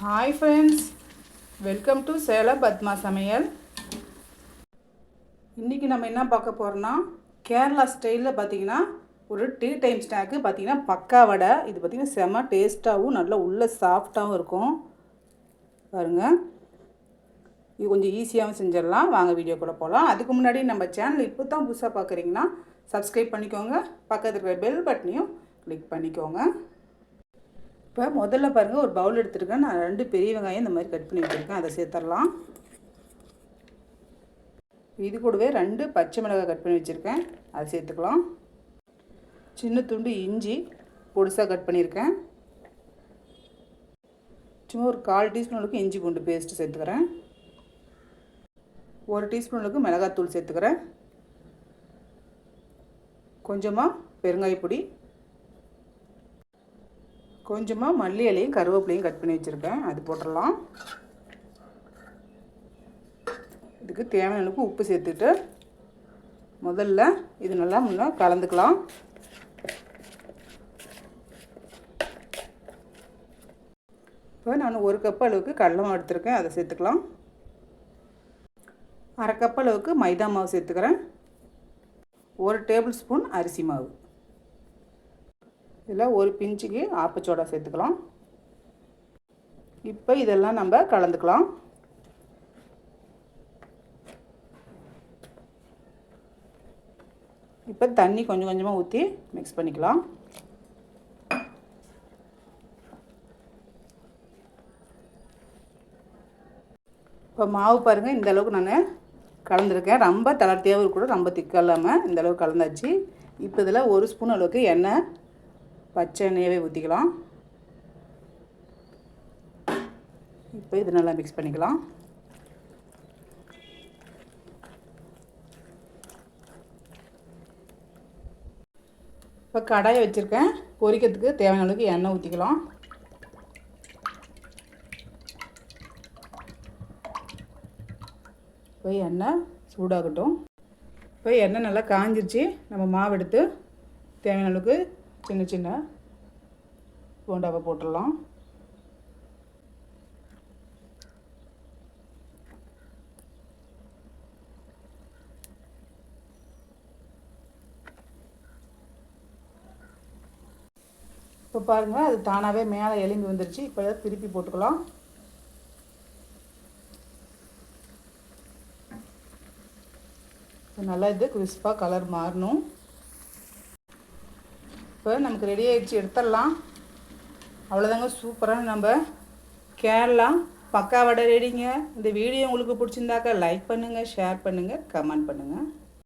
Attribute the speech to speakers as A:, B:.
A: Hi friends welcome to Salem Padma சமையல் இன்றைக்கி நம்ம என்ன பார்க்க போகிறோன்னா கேரளா ஸ்டைலில் பார்த்தீங்கன்னா ஒரு டீ டைம் ஸ்நாக்கு பார்த்தீங்கன்னா பக்கா வடை இது பார்த்தீங்கன்னா செம டேஸ்ட்டாகவும் நல்லா உள்ள சாஃப்டாகவும் இருக்கும். பாருங்கள் இது கொஞ்சம் ஈஸியாகவும் செஞ்சிடலாம். வாங்க வீடியோக்குள்ளே போகலாம் அதுக்கு முன்னாடி நம்ம சேனல் இப்போ தான் புதுசாக பார்க்குறீங்கன்னா சப்ஸ்கிரைப் பண்ணிக்கோங்க. பக்கத்தில் இருக்கிற பெல் பட்டனையும் கிளிக் பண்ணிக்கோங்க. இப்போ முதல்ல பாருங்கள் ஒரு பவுல் எடுத்துருக்கேன். நான் ரெண்டு பெரிய வெங்காயம் இந்த மாதிரி கட் பண்ணி வச்சுருக்கேன். அதை சேர்த்துடலாம். இது கூடவே ரெண்டு பச்சை மிளகாய் கட் பண்ணி வச்சுருக்கேன். அதை சேர்த்துக்கலாம். சின்ன துண்டு இஞ்சி பொடிசாக கட் பண்ணியிருக்கேன். சும்மா ஒரு கால் டீஸ்பூன் அளவுக்கு இஞ்சி பூண்டு பேஸ்ட்டு சேர்த்துக்கிறேன். ஒரு டீஸ்பூன் அளவுக்கு மிளகாத்தூள் சேர்த்துக்கிறேன். கொஞ்சமாக பெருங்காய பொடி கொஞ்சமாக மல்லி இலையும் கருவேப்பிலையும் கட் பண்ணி வச்சுருக்கேன். அது போட்டுடலாம். இதுக்கு தேவையான அளவுக்கு உப்பு சேர்த்துட்டு முதல்ல இது நல்லா முன்னே கலந்துக்கலாம். இப்போ நான் ஒரு கப் அளவுக்கு கடலை மாவு எடுத்துருக்கேன். அதை சேர்த்துக்கலாம். அரை கப் அளவுக்கு மைதா மாவு சேர்த்துக்கிறேன். ஒரு டேபிள் ஸ்பூன் அரிசி மாவு. இதில் ஒரு பிஞ்சுக்கு ஆப்பச்சோடா சேர்த்துக்கலாம். இப்போ இதெல்லாம் நம்ம கலந்துக்கலாம். இப்போ தண்ணி கொஞ்சம் கொஞ்சமாக ஊற்றி மிக்ஸ் பண்ணிக்கலாம். இப்போ மாவு பாருங்கள் இந்த அளவுக்கு நான் கலந்துருக்கேன். ரொம்ப தளர்த்தியாகவும் கூட ரொம்ப திக்காக இல்லாமல் இந்த அளவுக்கு கலந்தாச்சு. இப்போ இதில் ஒரு ஸ்பூன் அளவுக்கு எண்ணெய் பச்சை எண்ணெயவே ஊற்றிக்கலாம் இப்போ இது நல்லா மிக்ஸ் பண்ணிக்கலாம். இப்போ கடாயை வச்சுருக்கேன். பொரிக்கிறதுக்கு தேவையான அளவுக்கு எண்ணெய் ஊற்றிக்கலாம் இப்போ எண்ணெய் சூடாகட்டும். இப்போ எண்ணெய் நல்லா காஞ்சிருச்சு. நம்ம மாவு எடுத்து தேவையான அளவுக்கு சின்ன சின்ன போண்டாவை போட்டுடலாம். இப்போ பாருங்கள் அது தானாகவே மேலே எலும்பி வந்துருச்சு. இப்போ திருப்பி போட்டுக்கலாம். நல்லா இது கிறிஸ்பாக கலர் மாறணும். இப்போ நமக்கு ரெடி ஆகிடுச்சு எடுத்துடலாம். அவ்வளோதாங்க சூப்பராக நம்ம கேரளா. பக்கா வடை ரெடிங்க இந்த வீடியோ உங்களுக்கு பிடிச்சிருந்தாக்கா லைக் பண்ணுங்கள் ஷேர் பண்ணுங்கள் கமெண்ட் பண்ணுங்கள்